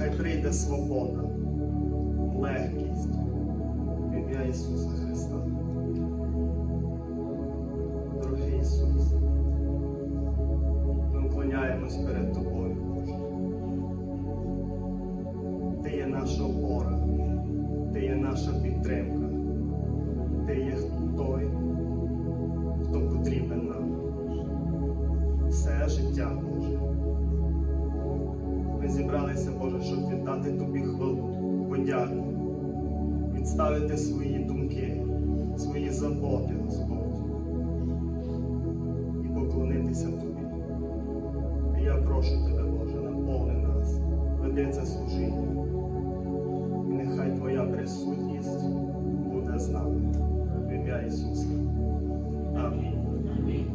Нехай прийде свобода, легкість в ім'я Ісуса Христа. Відставити свої думки, свої заботи, Господь, і поклонитися Тобі. І я прошу Тебе, Боже, наповни нас, веди це служіння. І нехай Твоя присутність буде з нами. В ім'я Ісуса. Амінь.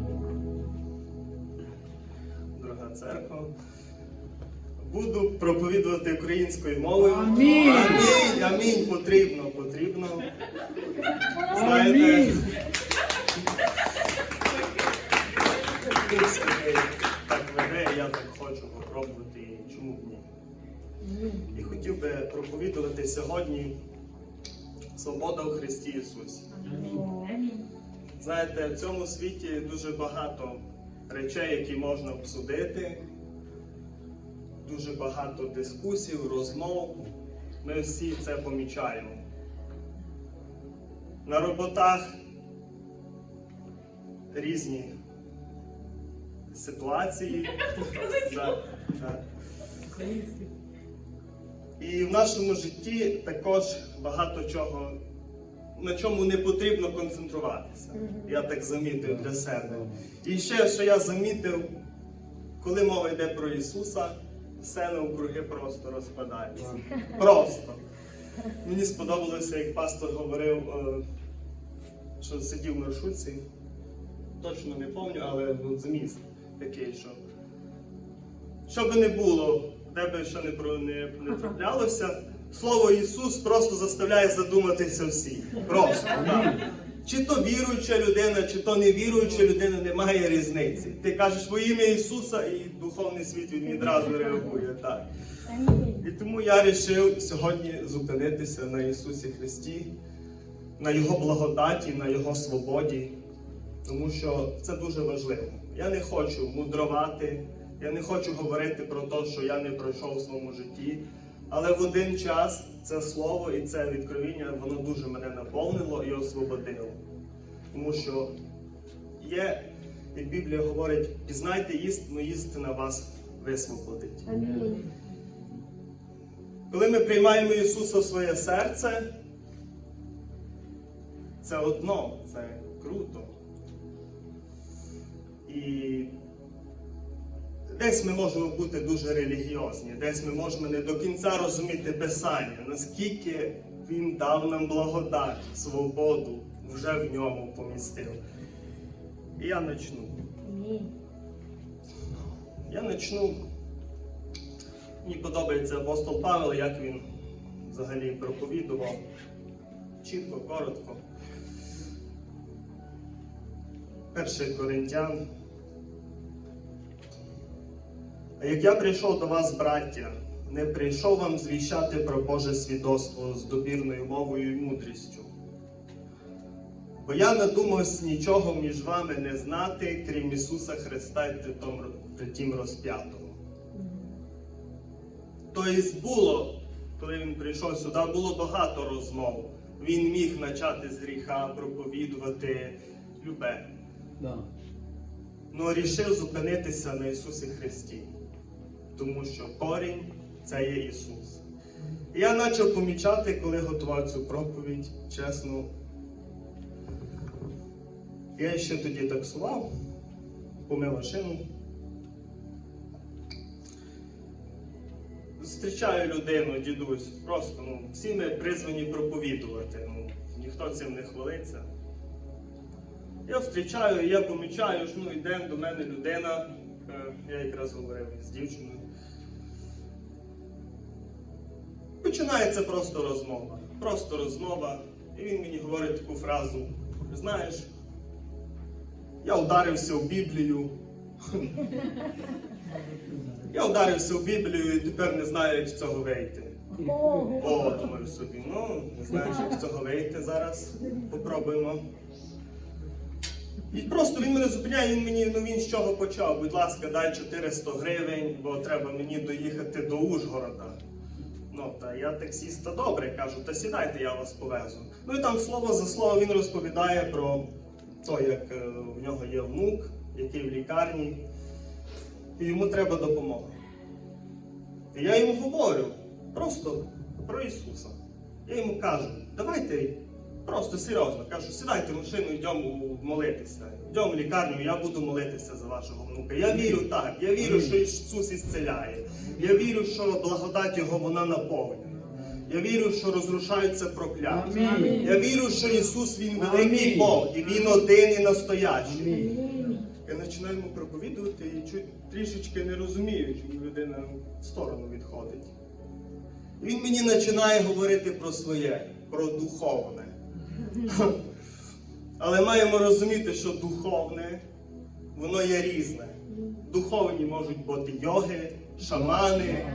Дорога церква. Буду проповідувати українською мовою. Амінь. Амінь, амінь. Потрібно, потрібно. Знаєте, так веде, я так хочу попробувати, і чому б ні. І хотів би проповідувати сьогодні свобода у Христі Ісусі. Знаєте, в цьому світі дуже багато речей, які можна обсудити, дуже багато дискусій, розмов. Ми всі це помічаємо. На роботах різні ситуації. Да, да. І в нашому житті також багато чого, на чому не потрібно концентруватися. Я так замітив для себе. І ще, що я замітив, коли мова йде про Ісуса, все навкруги просто розпадається. Просто. Мені сподобалося, як пастор говорив, е, що сидів в маршрутці. Точно не пам'ятаю, але ну, зміст такий, що що би не було, де би що не, не, не траплялося, слово Ісус просто заставляє задуматися всі. Просто. так. Чи то віруюча людина, чи то невіруюча людина, немає різниці. Ти кажеш во ім'я Ісуса, і духовний світ він відразу реагує так. І тому я вирішив сьогодні зупинитися на Ісусі Христі, на Його благодаті, на Його свободі, тому що це дуже важливо. Я не хочу мудрувати, я не хочу говорити про те, що я не пройшов у своєму житті. Але в один час це слово і це відкровіння, воно дуже мене наповнило і освободило. Тому що є, як Біблія говорить, пізнайте істину, істина вас висвободить. Коли ми приймаємо Ісуса в своє серце, це одно, це круто. І десь ми можемо бути дуже релігіозні, десь ми можемо не до кінця розуміти Писання, наскільки Він дав нам благодать, свободу, вже в ньому помістив. І я почну. Я почну. Мені подобається апостол Павел, як він взагалі проповідував. Чітко, коротко. Перший Коринтян. А як я прийшов до вас, браття, не прийшов вам звіщати про Боже свідоцтво з добірною мовою і мудрістю. Бо я надумався нічого між вами не знати, крім Ісуса Христа і при тім розп'ятого. Тобто було, коли він прийшов сюди, було багато розмов. Він міг почати з гріха, проповідувати любе. Да. Ну рішив зупинитися на Ісусі Христі, тому що корінь це є Ісус. І я почав помічати, коли готував цю проповідь, чесно, Я ще тоді таксував, помив машину. Зустрічаю людину, дідусь, просто ну, всі ми призвані проповідувати. Ну, ніхто цим не хвалиться. Я зустрічаю, я помічаю, що ну, йде до мене людина, е, я якраз говорив з дівчиною. Починається просто розмова. Просто розмова. І він мені говорить таку фразу: знаєш, я ударився в Біблію. Я ударився в Біблію і тепер не знаю, як з цього вийти. О, думаю собі, ну, не знаєш, як з цього вийти зараз. Попробуємо. І просто він мене зупиняє, він мені, ну він з чого почав. Будь ласка, дай 400 гривень, бо треба мені доїхати до Ужгорода. Ну, та я таксіста добре кажу, та сідайте, я вас повезу. Ну і там слово за слово він розповідає про те, як е, в нього є внук, який в лікарні, і йому треба допомога. І я йому говорю просто про Ісуса. Я йому кажу, давайте просто серйозно кажу, сідайте в машину, йдемо молитися. Йдемо в лікарню, я буду молитися за вашого внука. Я вірю так, я вірю, що Ісус ісцеляє. Я вірю, що благодать Його вона наповнює. Я вірю, що розрушаються прокляття. Я вірю, що Ісус Він великий Бог, і Він один і настоящий. Я починаю проповідувати і чуть трішечки не розумію, чому людина в сторону відходить. І він мені починає говорити про своє, про духовне. Але маємо розуміти, що духовне, воно є різне. Духовні можуть бути йоги, шамани,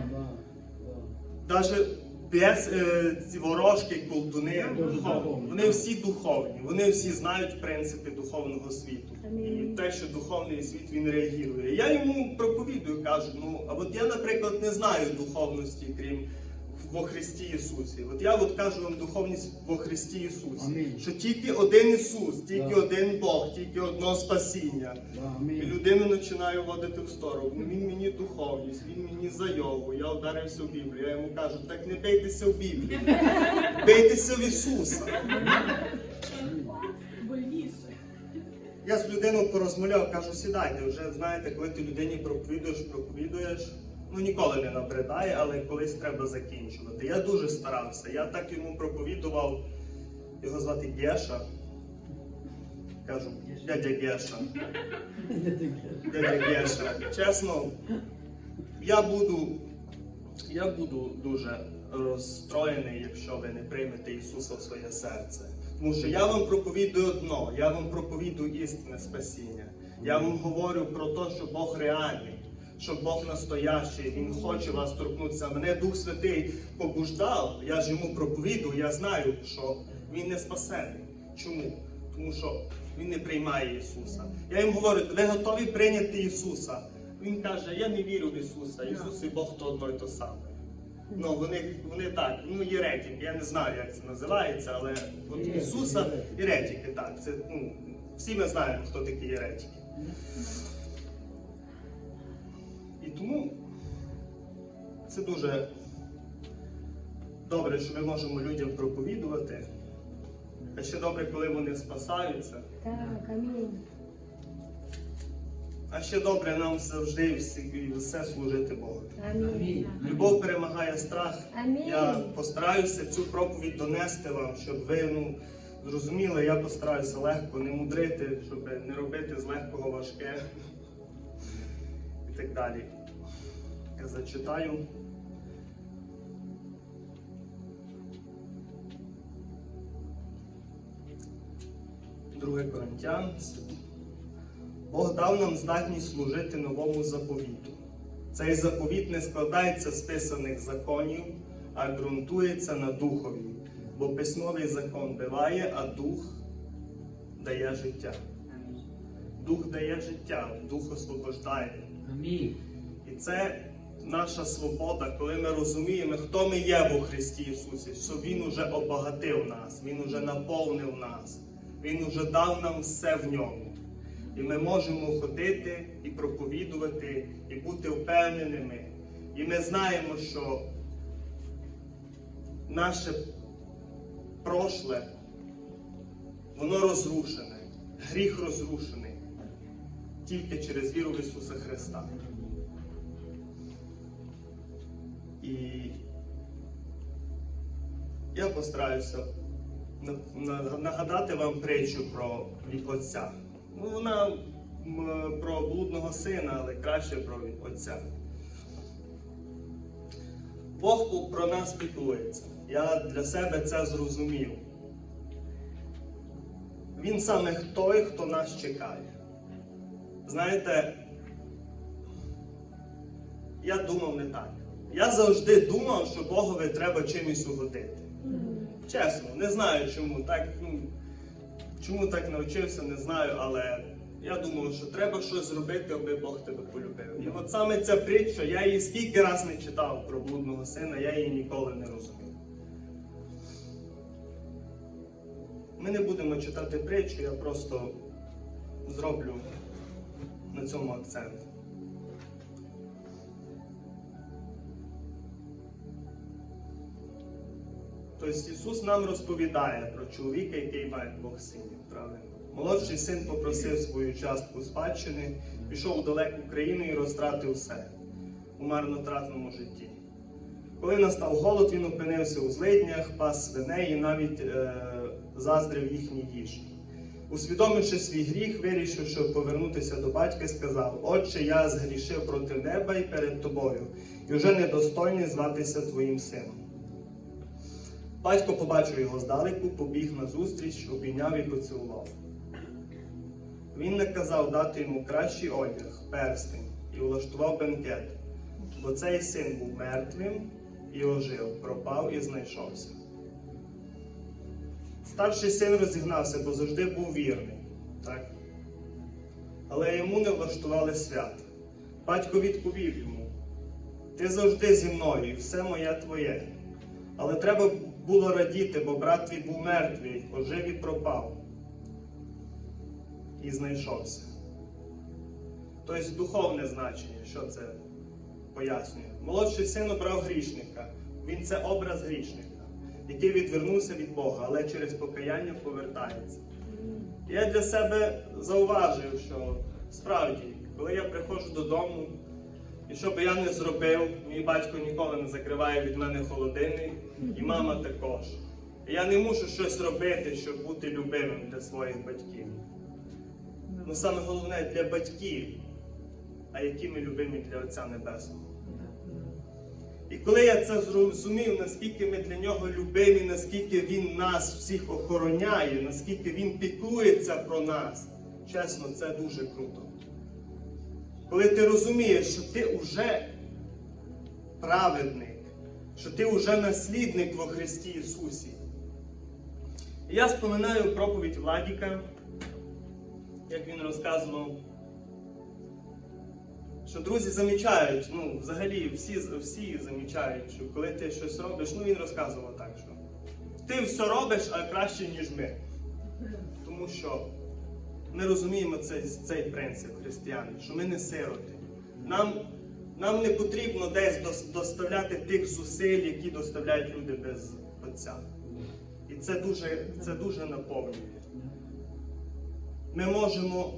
навіть без, е, ці ворожки, колдуни, духовні. Вони всі духовні, вони всі знають принципи духовного світу. І те, що духовний світ він реагує. Я йому проповідую, кажу, ну а от я, наприклад, не знаю духовності, крім во Христі Ісусі. От я от кажу вам духовність во Христі Ісусі, Амінь. що тільки один Ісус, тільки Да. один Бог, тільки одно спасіння. І Амінь. людину починаю водити в сторону. Він мені духовність, він мені зайову. Я вдарився в Біблію. Я йому кажу, так не бийтеся в Біблію. Бийтеся в Ісуса. Я з людиною порозмовляв, кажу, сідайте, вже знаєте, коли ти людині проповідуєш, проповідуєш, ну ніколи не набридає, але колись треба закінчувати. Я дуже старався. Я так йому проповідував, його звати Геша. Кажу, дядя Геша. Дядя Геша. Чесно, я буду, я буду дуже розстроєний, якщо ви не приймете Ісуса в своє серце. Тому що я вам проповідую одно, я вам проповідую істинне спасіння. Я вам говорю про те, що Бог реальний, що Бог настоящий, Він хоче вас торкнутися. Мене Дух Святий побуждав, я ж йому проповідую, я знаю, що він не спасений. Чому? Тому що він не приймає Ісуса. Я йому говорю, ви готові прийняти Ісуса? Він каже, я не вірю в Ісуса. Ісус і Бог то одно й то саме. Ну, вони, вони так, ну, єретики, я не знаю, як це називається, але от Ісуса єретики, так. Це, ну, всі ми знаємо, хто такі єретики. Тому це дуже добре, що ми можемо людям проповідувати. А ще добре, коли вони спасаються. Так, амінь. А ще добре нам завжди всі- все служити Богу. Амінь. Любов перемагає страх. Амінь. Я постараюся цю проповідь донести вам, щоб ви ну, зрозуміли, я постараюся легко не мудрити, щоб не робити з легкого важке і так далі. Я зачитаю. Друге Коринтян. Бог дав нам здатність служити новому заповіту. Цей заповіт не складається з писаних законів, а ґрунтується на духові, бо письмовий закон биває, а дух дає життя. Дух дає життя, дух освобождає. Амінь. І це наша свобода, коли ми розуміємо, хто ми є у Христі Ісусі, що Він уже обагатив нас, Він уже наповнив нас, Він уже дав нам все в ньому. І ми можемо ходити і проповідувати, і бути впевненими. І ми знаємо, що наше прошле, воно розрушене. гріх розрушений тільки через віру в Ісуса Христа. І я постараюся на- на- нагадати вам притчу про від Отця. Ну, вона про блудного сина, але краще про від Отця. Бог про нас піклується. Я для себе це зрозумів. Він саме той, хто нас чекає. Знаєте, я думав не так. Я завжди думав, що Богові треба чимось угодити. Чесно, не знаю чому. Так, ну, чому так навчився, не знаю, але я думав, що треба щось зробити, аби Бог тебе полюбив. І от саме ця притча, я її скільки раз не читав про блудного сина, я її ніколи не розумів. Ми не будемо читати притчу, я просто зроблю на цьому акцент. Тобто Ісус нам розповідає про чоловіка, який має двох синів. Правильно? Молодший син попросив свою частку спадщини, пішов далеку країну і розтратив все у марнотратному житті. Коли настав голод, він опинився у злиднях, пас свиней і навіть е, заздрив їхній їжі. Усвідомивши свій гріх, вирішивши повернутися до батька, сказав: Отче, я згрішив проти неба і перед тобою, і вже недостойний зватися твоїм сином. Батько побачив його здалеку, побіг назустріч, обійняв і поцілував. Він наказав дати йому кращий одяг, перстень, і влаштував бенкет, бо цей син був мертвим і ожив, пропав і знайшовся. Старший син розігнався, бо завжди був вірний. Так? Але йому не влаштували свят. Батько відповів йому: Ти завжди зі мною, і все моє твоє. Але треба було радіти, бо брат твій був мертвий, ожив і пропав. І знайшовся. Тобто духовне значення, що це пояснює. Молодший син обрав грішника. Він це образ грішника, який відвернувся від Бога, але через покаяння повертається. Я для себе зауважив, що справді, коли я приходжу додому, і що би я не зробив, мій батько ніколи не закриває від мене холодильник, і мама також. Я не мушу щось робити, щоб бути любимим для своїх батьків. Ну саме головне для батьків, а які ми любимі для Отця Небесного. І коли я це зрозумів, наскільки ми для нього любимі, наскільки він нас всіх охороняє, наскільки він піклується про нас, чесно, це дуже круто. Коли ти розумієш, що ти вже праведник, що ти вже наслідник во Христі Ісусі. І я споминаю проповідь Владіка, як він розказував, що друзі замічають, ну, взагалі всі, всі замічають, що коли ти щось робиш, ну він розказував так, що ти все робиш, а краще, ніж ми. Тому що ми розуміємо цей, цей принцип християни, що ми не сироти. Нам, нам не потрібно десь доставляти тих зусиль, які доставляють люди без Отця. І це дуже, це дуже наповнює. Ми можемо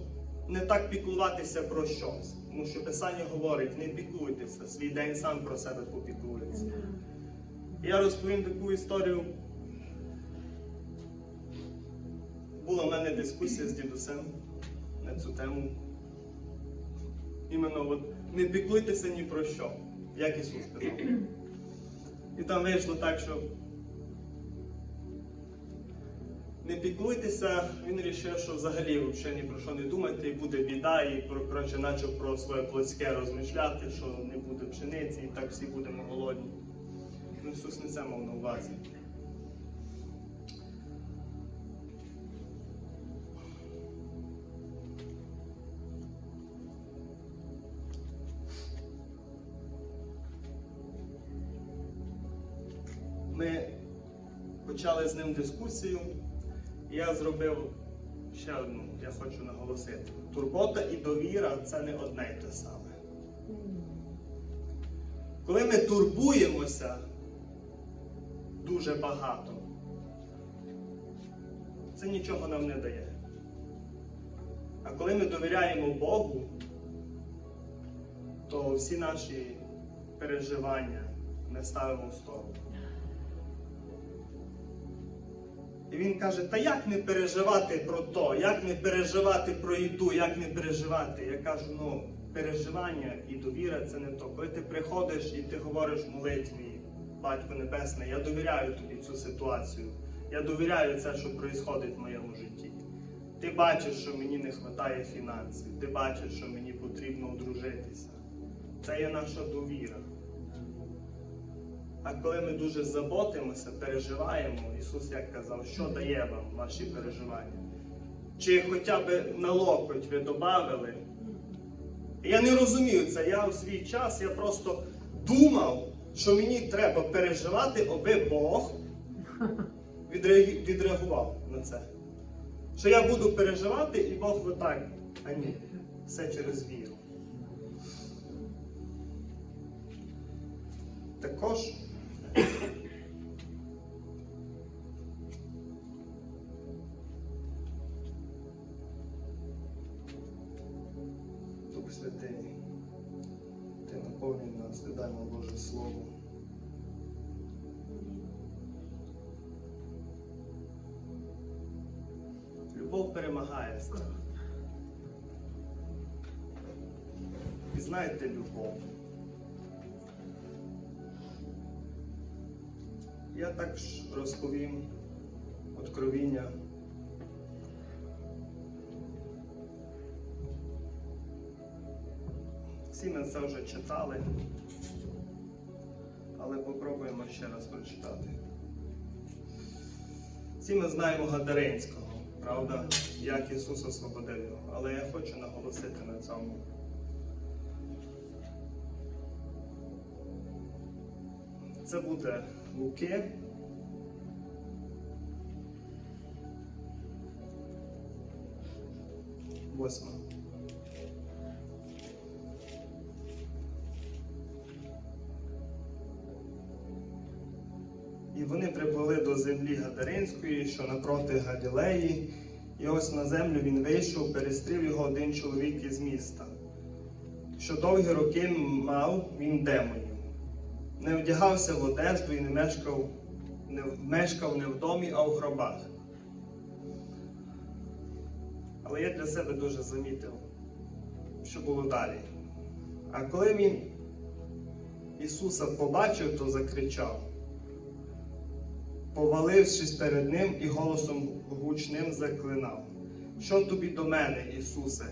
не так піклуватися про щось, тому що Писання говорить, не піклуйтеся, свій день сам про себе попіклується. Я розповім таку історію. Була в мене дискусія з дідусем на цю тему. Іменно от не піклуйтеся ні про що, як Ісус сказав. І там вийшло так, що не піклуйтеся, він вирішив, що взагалі взагалі ні про що не думати, і буде біда, і коротше, почав про своє плотське розмишляти, що не буде пшениці, і так всі будемо голодні. Ну, Ісус не це мав на увазі. Почали з ним дискусію, я зробив ще одну, я хочу наголосити. Турбота і довіра це не одне й те саме. Коли ми турбуємося дуже багато, це нічого нам не дає. А коли ми довіряємо Богу, то всі наші переживання ми ставимо в сторону. І він каже: та як не переживати про то, як не переживати про їду, як не переживати? Я кажу, ну, переживання і довіра це не то. Коли ти приходиш і ти говориш в молитві, Батько Небесний, я довіряю тобі цю ситуацію. Я довіряю це, що відбувається в моєму житті. Ти бачиш, що мені не вистачає фінансів, ти бачиш, що мені потрібно одружитися. Це є наша довіра. А коли ми дуже заботимося, переживаємо, Ісус як казав, що дає вам ваші переживання? Чи хоча б на локоть ви додали? Я не розумію це. Я в свій час я просто думав, що мені треба переживати, аби Бог відреагував на це. Що я буду переживати, і Бог отак. А ні, все через віру. Також Пізнайте любов. Я також розповім откровіння. Всі ми це вже читали, але попробуємо ще раз прочитати. Всі ми знаємо Гадаринського, правда, як Ісус освободив його. Але я хочу наголосити на цьому. Це буде Луки. Восьма. І вони прибули до землі Гадаринської, що напроти Галілеї, і ось на землю він вийшов, перестрів його один чоловік із міста. Що довгі роки мав він демонів, не вдягався в одежду і не мешкав, не мешкав не в домі, а в гробах. Але я для себе дуже замітив, що було далі. А коли він Ісуса побачив, то закричав повалившись перед ним і голосом гучним заклинав. Що тобі до мене, Ісусе,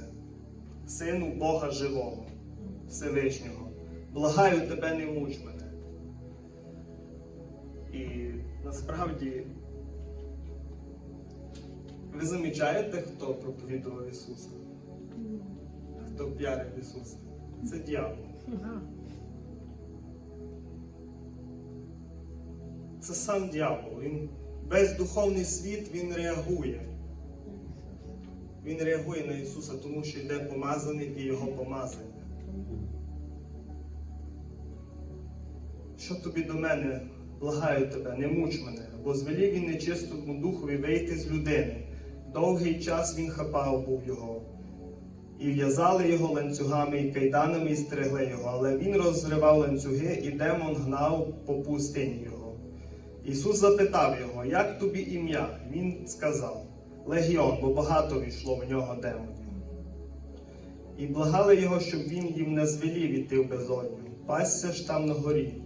Сину Бога Живого, Всевишнього, благаю тебе, не муч мене. І насправді ви замічаєте, хто проповідував Ісуса? Хто п'ярив Ісуса? Це дьявол. це сам дьявол. Він весь духовний світ він реагує. Він реагує на Ісуса, тому що йде помазаний і Його помазання. Що тобі до мене, благаю тебе, не муч мене, бо звелів він нечистому духові вийти з людини. Довгий час він хапав був його. І в'язали його ланцюгами і кайданами і стригли його, але він розривав ланцюги, і демон гнав по пустині його. Ісус запитав його, як тобі ім'я? Він сказав Легіон, бо багато війшло в нього демонів. І благали його, щоб він їм не звелів іти в безодню. Пасся ж там на горі,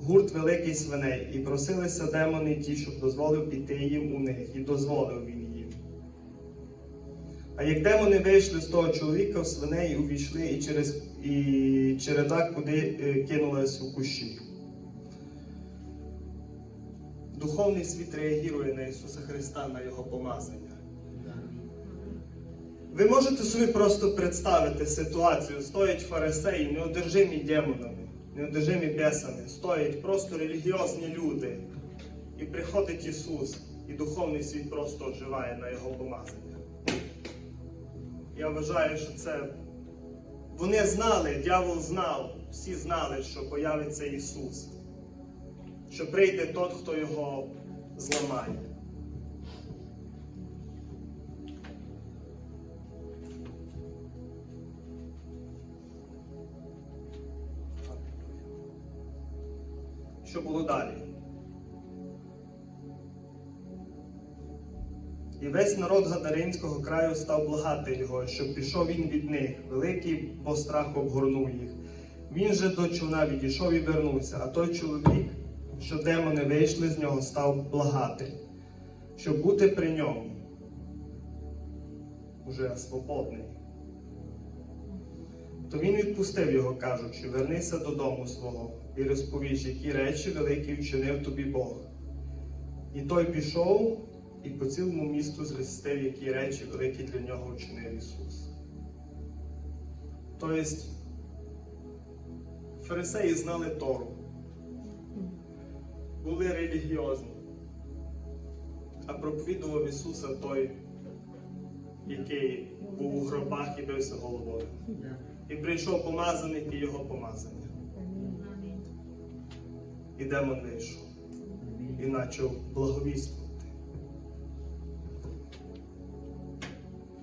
гурт великий свиней, і просилися демони ті, щоб дозволив піти їм у них, і дозволив він їм. А як демони вийшли з того чоловіка в свиней, увійшли і через і череда куди е, кинулась у кущі. Духовний світ реагує на Ісуса Христа, на Його помазання. Ви можете собі просто представити ситуацію, стоять фарисеї, неодержимі демонами, неодержимі бесами, стоять просто релігіозні люди. І приходить Ісус, і духовний світ просто оживає на Його помазання. Я вважаю, що це. Вони знали, дьявол знав, всі знали, що появиться Ісус що прийде тот, хто його зламає. Що було далі? І весь народ Гадаринського краю став благати його, щоб пішов він від них. Великий бо страх обгорнув їх. Він же до човна відійшов і вернувся, а той чоловік, що демони вийшли з нього, став благати, щоб бути при ньому. Уже свободний. То він відпустив його, кажучи, вернися додому свого і розповіж, які речі великі вчинив тобі Бог. І той пішов і по цілому місту звістив, які речі великі для нього вчинив Ісус. Тобто, фарисеї знали Тору, були релігіозні, а проповідував Ісуса той, який був у гробах і бився головою. І прийшов помазаник і його помазання. І демон вийшов і почав благовіствувати.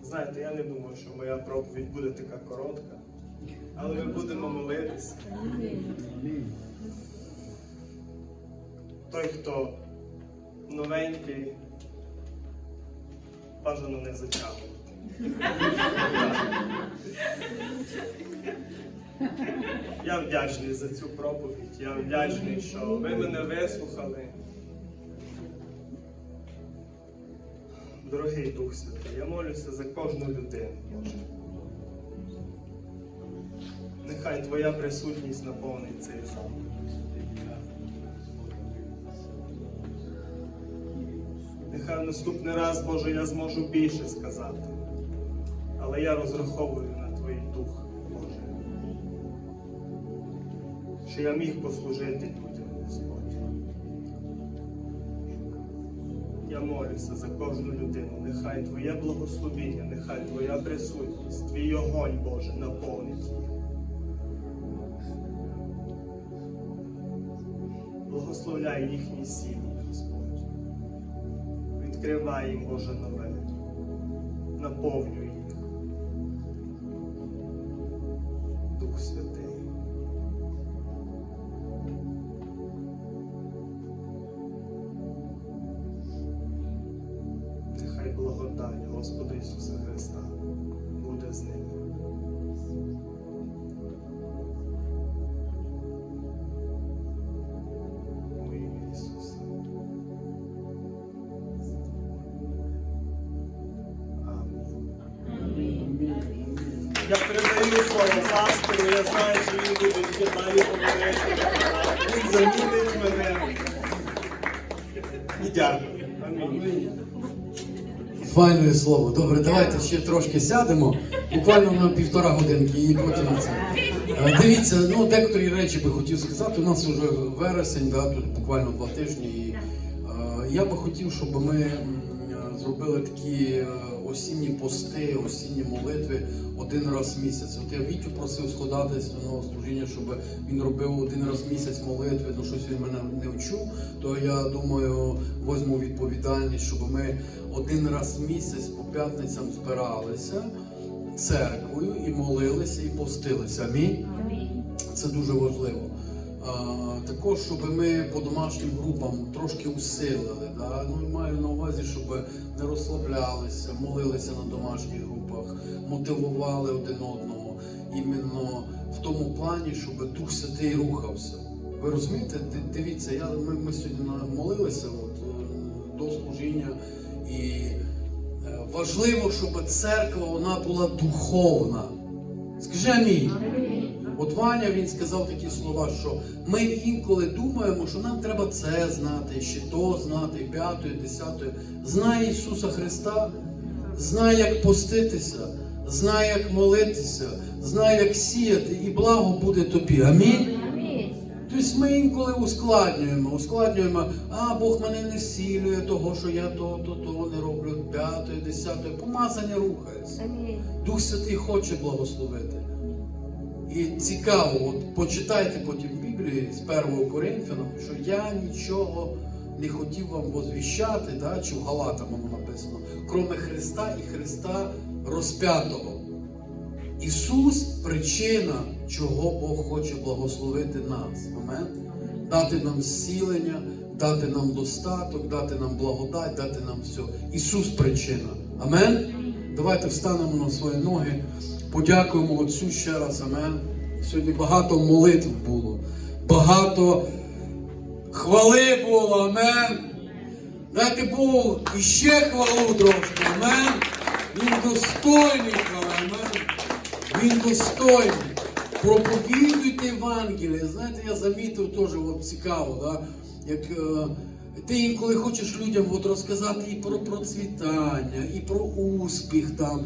Знаєте, я не думаю, що моя проповідь буде така коротка, але ми будемо молитися. Той, хто новенький, бажано не затягувати. Я вдячний за цю проповідь. Я вдячний, що ви мене вислухали. Дорогий Дух Святий, я молюся за кожну людину. Нехай Твоя присутність наповнить цей зал. Нехай наступний раз, Боже, я зможу більше сказати. Але я розраховую на Що я міг послужити людям, Господь. Я молюся за кожну людину. Нехай Твоє благословіння, нехай Твоя присутність, Твій огонь, Боже, наповнить їх. Благословляй їхні сім'ї, Господь. Відкривай їм, Боже, нове. Наповнюй благодать Господа Ісуса Христа буде з ними. У ім'я Ісуса. Амінь. Я передаю слово пастору, я знаю, що він буде ще далі говорити. Він замінить мене. І дякую. Амінь. Файне слово. Добре, давайте ще трошки сядемо. Буквально на півтора годинки і потім це. Е, Дивіться, ну декоторі речі би хотів сказати. У нас вже вересень, да, тут буквально два тижні. І, е, я би хотів, щоб ми е, зробили такі осінні пости, осінні молитви один раз в місяць. От я Вітю просив складатись до нового служіння, щоб він робив один раз в місяць молитви, ну щось він мене не вчув. То я думаю, возьму відповідальність, щоб ми один раз в місяць по п'ятницям збиралися церквою і молилися, і постилися. Амінь. Це дуже важливо. Також, щоб ми по домашнім групам трошки усилили. Да? Ну, маю на увазі, щоб не розслаблялися, молилися на домашніх групах, мотивували один одного. Іменно в тому плані, щоб Дух Святий рухався. Ви розумієте? Дивіться, я, ми, ми сьогодні молилися от, е, до служіння і е, важливо, щоб церква вона була духовна. Скажи амінь. От Ваня він сказав такі слова, що ми інколи думаємо, що нам треба це знати, ще то знати, п'ятою, десятою. Знай Ісуса Христа, знай, як поститися, знай, як молитися, знай, як сіяти, і благо буде тобі. Амінь. Тобто ми інколи ускладнюємо, ускладнюємо, а Бог мене не сілює того, що я то, то, то не роблю п'ятою, десятою. Помазання рухається. Дух Святий хоче благословити. І цікаво, от почитайте потім Біблію з 1 Коринфянам, що я нічого не хотів вам возвіщати, да, чи в Галатам воно написано, кроме Христа і Христа розп'ятого. Ісус причина, чого Бог хоче благословити нас. Амен. дати нам зцілення, дати нам достаток, дати нам благодать, дати нам все. Ісус причина. Амен. Давайте встанемо на свої ноги, подякуємо Отцю ще раз. Амен. Сьогодні багато молитв було, багато хвали було. Амен. Дайте Богу іще хвалу трошки. Амен. Він достойний. Амен. Він достойний. Проповідуйте Євангеліє. Знаєте, я замітив теж цікаво, да? як е, ти інколи хочеш людям от розказати і про процвітання, і про успіх там,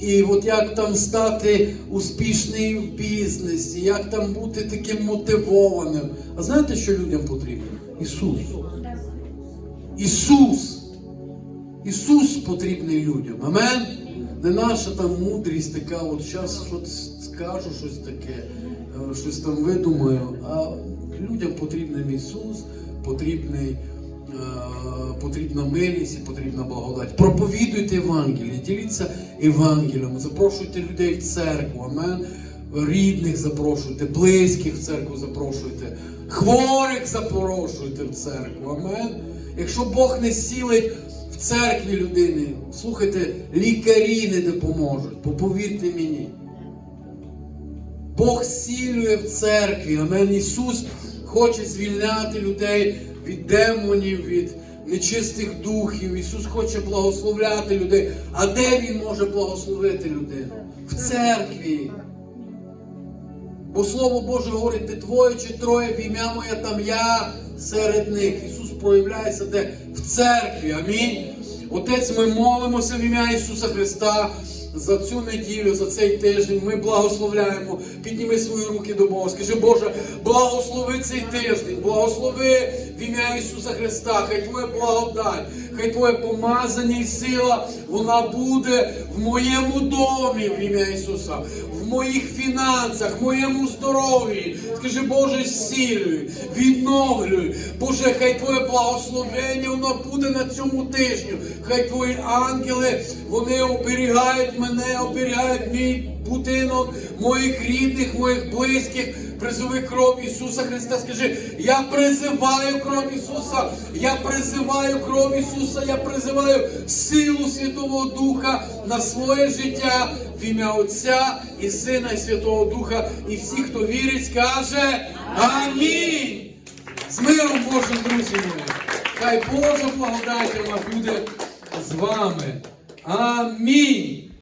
і от як там стати успішним в бізнесі, як там бути таким мотивованим. А знаєте, що людям потрібно? Ісус. Ісус. Ісус потрібний людям. Амен. Не наша там мудрість така, от зараз щось скажу, щось таке, е, щось там видумаю. А людям потрібен Ісус, потрібний, потрібна милість і потрібна благодать. Проповідуйте Євангеліє, діліться Євангелієм, запрошуйте людей в церкву. Амен. Рідних запрошуйте, близьких в церкву запрошуйте, хворих запрошуйте в церкву. Амен. Якщо Бог не сілить в церкві людини, слухайте, лікарі не допоможуть, повірте мені. Бог сілює в церкві. Амен. Ісус хоче звільняти людей від демонів, від нечистих духів. Ісус хоче благословляти людей. А де Він може благословити людину? В церкві. Бо Слово Боже говорить, де двоє чи троє в ім'я моє, там я серед них. Ісус проявляється де в церкві. Амінь. Отець, ми молимося в ім'я Ісуса Христа за цю неділю, за цей тиждень. Ми благословляємо. Підніми свої руки до Бога. Скажи, Боже, благослови цей тиждень, благослови в ім'я Ісуса Христа. Хай Твоя благодать, хай Твоє помазання і сила, вона буде в моєму домі в ім'я Ісуса, в моїх фінансах, в моєму здоров'ї. Скажи, Боже, зцілюй, відновлюй. Боже, хай Твоє благословення воно буде на цьому тижню. Хай Твої ангели, вони оберігають мене, оберігають мій будинок, моїх рідних, моїх близьких. Призови кров Ісуса Христа. Скажи, я призиваю кров Ісуса, я призиваю кров Ісуса, я призиваю силу Святого Духа на своє життя в ім'я Отця і Сина і Святого Духа. І всі, хто вірить, скаже Амінь. З миром Божим, друзі мої. Хай Божа благодать вона буде з вами. Амінь.